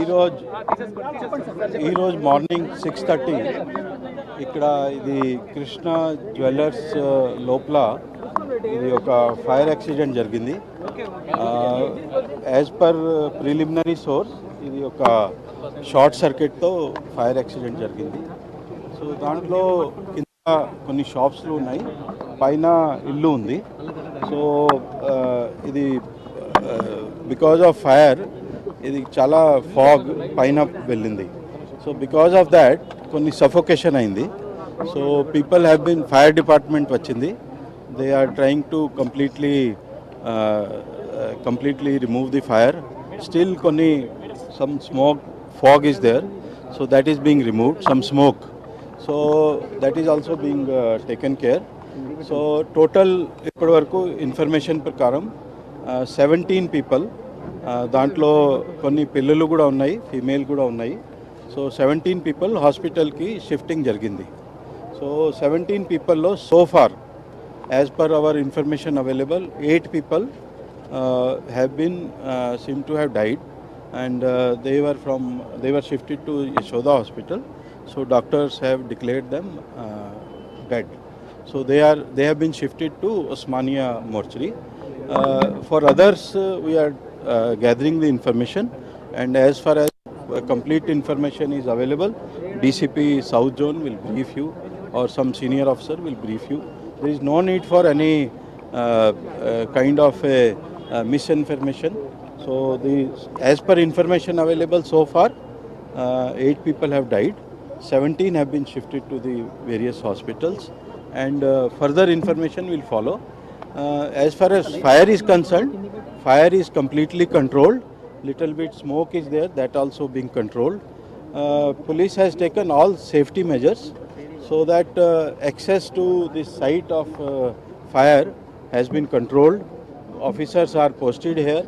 ఈరోజు ఈరోజు morning six thirty ఇక్కడ ఇది కృష్ణ జ్యువెలర్స్ లోపల ఇది ఒక ఫైర్ యాక్సిడెంట్ జరిగింది. యాజ్ పర్ ప్రిలిమినరీ సోర్స్ ఇది ఒక షార్ట్ సర్క్యూట్తో ఫైర్ యాక్సిడెంట్ జరిగింది. సో దాంట్లో కింద కొన్ని షాప్స్లు ఉన్నాయి పైన ఇల్లు ఉంది. సో ఇది బికాజ్ ఆఫ్ ఫైర్ ఇది చాలా ఫాగ్ పైన వెళ్ళింది. సో బికాజ్ ఆఫ్ దాట్ కొన్ని సఫోకేషన్ అయింది. So people have been fire department వచ్చింది. They are trying to completely completely remove the fire still కొన్ని some smoke fog is there so that is being removed some smoke so that is also being taken care so total ఇప్పటి వరకు information ప్రకారం seventeen people దాంట్లో కొన్ని పిల్లలు కూడా ఉన్నాయి female కూడా ఉన్నాయి. సో సెవెంటీన్ పీపుల్ హాస్పిటల్కి షిఫ్టింగ్ జరిగింది. So seventeen పీపుల్లో so far as per our information available eight people have been seem to have died and they were from they were shifted to Yashoda hospital so doctors have declared them dead so they are they have been shifted to Osmania mortuary for others, uh, we are uh, gathering the information, and as far as uh, complete information is available, DCP South Zone will brief you, or some senior officer will brief you. There is no need for any uh, uh, kind of a, uh, misinformation. So, the, as per information available so far, uh, eight people have died, 17 have been shifted to the various hospitals, and uh, further information will follow. Uh, as far as fire is concerned, fire is completely controlled. Little bit smoke is there, that also being controlled. Uh, police has taken all safety measures so that uh, access to the site of uh, fire has been controlled. Officers are posted here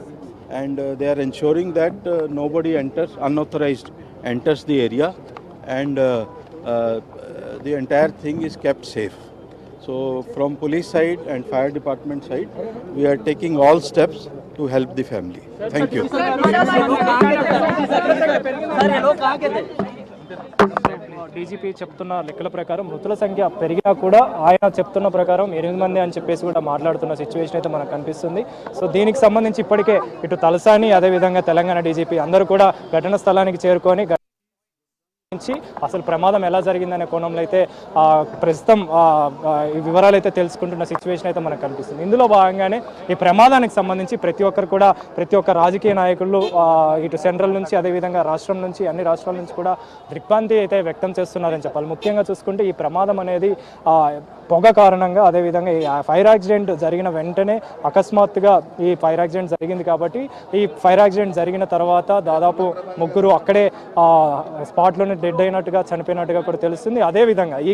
and uh, they are ensuring that uh, nobody enters unauthorized enters the area and uh, uh, the entire thing is kept safe. So from police side and fire department side, we are taking all steps to help the family. Thank you. DGP చెప్తున్న లెక్కల ప్రకారం మృతుల సంఖ్య పెరిగినా కూడా ఆయన చెప్తున్న ప్రకారం ఎనిమిది మంది అని చెప్పేసి కూడా మాట్లాడుతున్న సిచ్యువేషన్ అయితే మనకు కనిపిస్తుంది సో దీనికి సంబంధించి ఇప్పటికే ఇటు తలసాని అదేవిధంగా తెలంగాణ డీజీపీ అందరూ కూడా ఘటన స్థలానికి చేరుకొని నుంచి అసలు ప్రమాదం ఎలా జరిగిందనే కోణంలో అయితే ప్రస్తుతం ఈ వివరాలు అయితే తెలుసుకుంటున్న సిచ్యువేషన్ అయితే మనకు కనిపిస్తుంది. ఇందులో భాగంగానే ఈ ప్రమాదానికి సంబంధించి ప్రతి ఒక్కరు కూడా ప్రతి ఒక్క రాజకీయ నాయకులు ఇటు సెంట్రల్ నుంచి అదేవిధంగా రాష్ట్రం నుంచి అన్ని రాష్ట్రాల నుంచి కూడా దిగ్భ్రాంతి అయితే వ్యక్తం చేస్తున్నారని చెప్పాలి. ముఖ్యంగా చూసుకుంటే ఈ ప్రమాదం అనేది పొగ కారణంగా అదేవిధంగా ఈ ఫైర్ యాక్సిడెంట్ జరిగిన వెంటనే అకస్మాత్తుగా ఈ ఫైర్ యాక్సిడెంట్ జరిగింది కాబట్టి ఈ ఫైర్ యాక్సిడెంట్ జరిగిన తర్వాత దాదాపు ముగ్గురు అక్కడే స్పాట్లోనే డెడ్ అయినట్టుగా చనిపోయినట్టుగా కూడా తెలుస్తుంది. అదేవిధంగా ఈ